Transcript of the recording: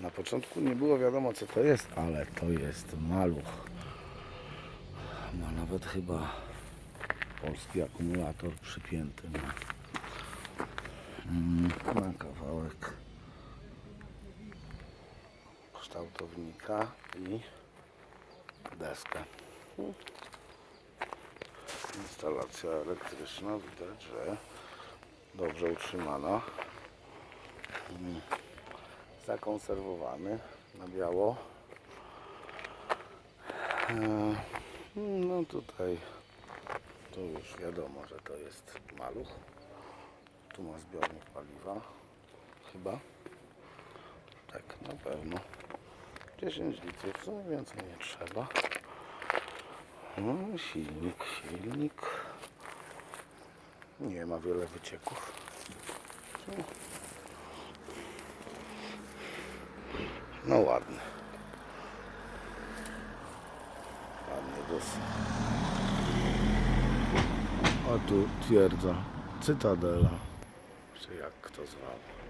Na początku nie było wiadomo co to jest, ale to jest maluch. Ma nawet chyba polski akumulator przypięty na, mm, na kawałek kształtownika i deskę. Instalacja elektryczna widać, że dobrze utrzymana. Zakonserwowany na biało. E, No tutaj to już wiadomo, że to jest maluch. Tu ma zbiornik paliwa. Chyba. Tak, na pewno. 10 litrów, w sumie więcej nie trzeba. No, silnik, silnik. Nie ma wiele wycieków. No ładny. Ładny wóz. A tu twierdza Cytadela. Czy jak kto zwał.